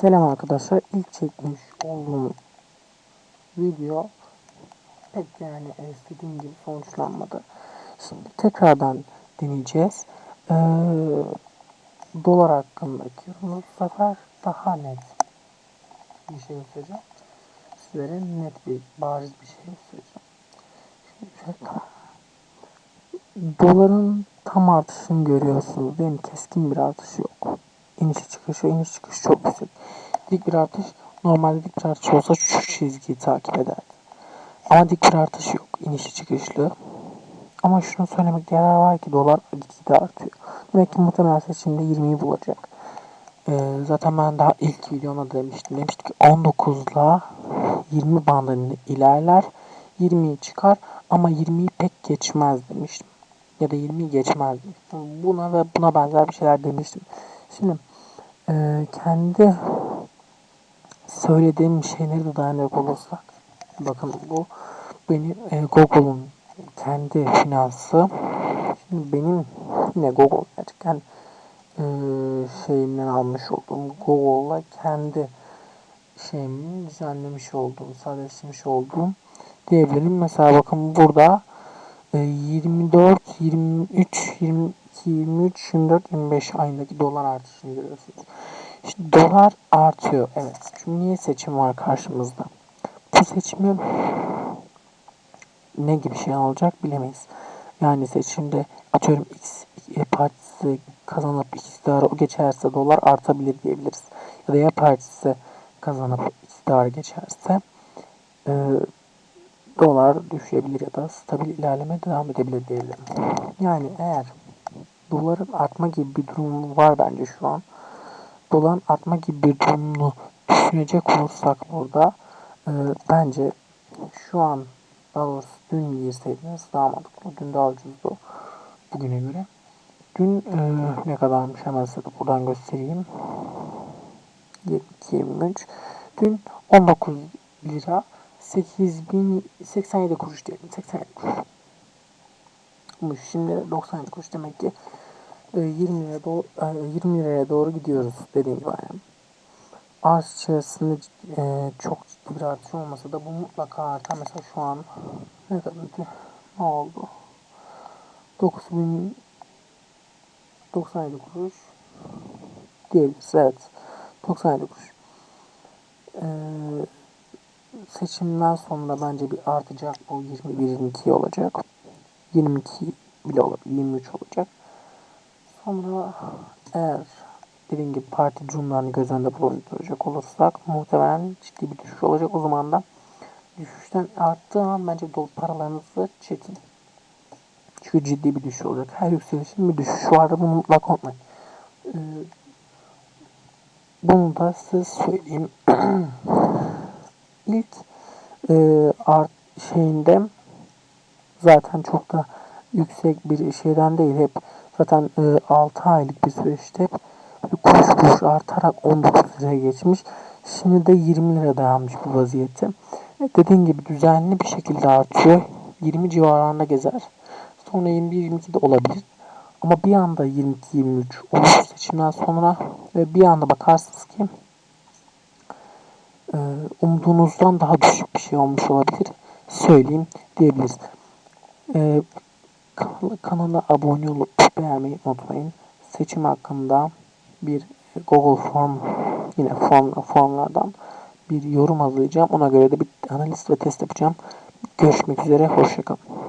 Selam arkadaşlar. İlk çekmiş olduğum video pek yani istediğim gibi sonuçlanmadı. Şimdi tekrardan deneyeceğiz. Ee, dolar hakkındaki bu sefer daha net bir şey göstereceğim. Sizlere net bir, bariz bir şey göstereceğim. Şimdi şöyle tamam. Doların tam artışını görüyorsunuz değil? Keskin bir artış yok. İniş çıkışı, iniş çıkışı çok yüksek. Dik bir artış, normalde dik bir artış olsa şu çizgiyi takip ederdi. Ama dik bir artış yok, inişli çıkışlı. Ama şunu söylemekte yarar var ki dolar gitgide artıyor. Demek ki muhtemelen seçimde 20'yi bulacak. Ee, zaten ben daha ilk videomda demiştim. Demiştim ki 19 ile 20 bandında ilerler. 20'yi çıkar ama 20'yi pek geçmez demiştim. Ya da 20'yi geçmez demiştim. Buna ve buna benzer bir şeyler demiştim. Şimdi e, kendi söylediğim şeyleri de dayanacak olursak bakın bu benim e, Google'un kendi finansı şimdi benim yine Google gerçekten e, şeyimden almış olduğum Google'la kendi şeyimi düzenlemiş olduğum sadeleştirmiş olduğum diyebilirim. Mesela bakın burada e, 24, 23, 22, 23, 24, 25 ayındaki dolar artışını görüyorsunuz. Şimdi dolar artıyor. Evet. Çünkü niye seçim var karşımızda? Bu seçimi ne gibi şey olacak bilemeyiz. Yani seçimde atıyorum X partisi kazanıp iktidarı o geçerse dolar artabilir diyebiliriz. Ya da Y partisi kazanıp iktidarı geçerse e, dolar düşebilir ya da stabil ilerleme devam edebilir diyebilirim. Yani eğer doların artma gibi bir durum var bence şu an. Doların artma gibi bir durumunu düşünecek olursak burada e, bence şu an daha doğrusu dün girseydiniz daha mantıklı. Dün daha ucuzdu bugüne göre. Dün e, ne kadarmış hemen size buradan göstereyim. 22 Dün 19 lira 8087 kuruş diyelim. 87 kuruş. Bu şimdi 97 kuruş demek ki 20 liraya doğru, 20 liraya doğru gidiyoruz dediğim gibi yani. Arz içerisinde e, çok ciddi bir artış olmasa da bu mutlaka artar. Mesela şu an ne kadar ne oldu? 9000 97 kuruş diyebiliriz. Evet. 97 kuruş. Ee, seçimden sonra bence bir artacak. Bu 21-22 olacak. 22 bile olabilir. 23 olacak. Sonra eğer dediğim gibi parti durumlarını göz önünde bulunduracak olursak muhtemelen ciddi bir düşüş olacak. O zaman da düşüşten arttığı an bence dolu paralarınızı çekin. Çünkü ciddi bir düşüş olacak. Her yükselişin bir düşüşü vardır. Bunu mutlaka unutmayın. Ee, bunu da size söyleyeyim. İlk e, art şeyinde zaten çok da yüksek bir şeyden değil. Hep zaten e, 6 aylık bir süreçte kuruş kuruş artarak 19 liraya geçmiş. Şimdi de 20 lira dayanmış bu vaziyette. Evet, dediğim gibi düzenli bir şekilde artıyor. 20 civarında gezer. Sonra 21-22 de olabilir. Ama bir anda 22-23 olur seçimden sonra ve bir anda bakarsınız ki e, umduğunuzdan daha düşük bir şey olmuş olabilir. Söyleyeyim diyebiliriz. E, kanala abone olup beğenmeyi unutmayın. Seçim hakkında bir Google Form yine form, formlardan bir yorum hazırlayacağım. Ona göre de bir analiz ve test yapacağım. Görüşmek üzere. Hoşçakalın.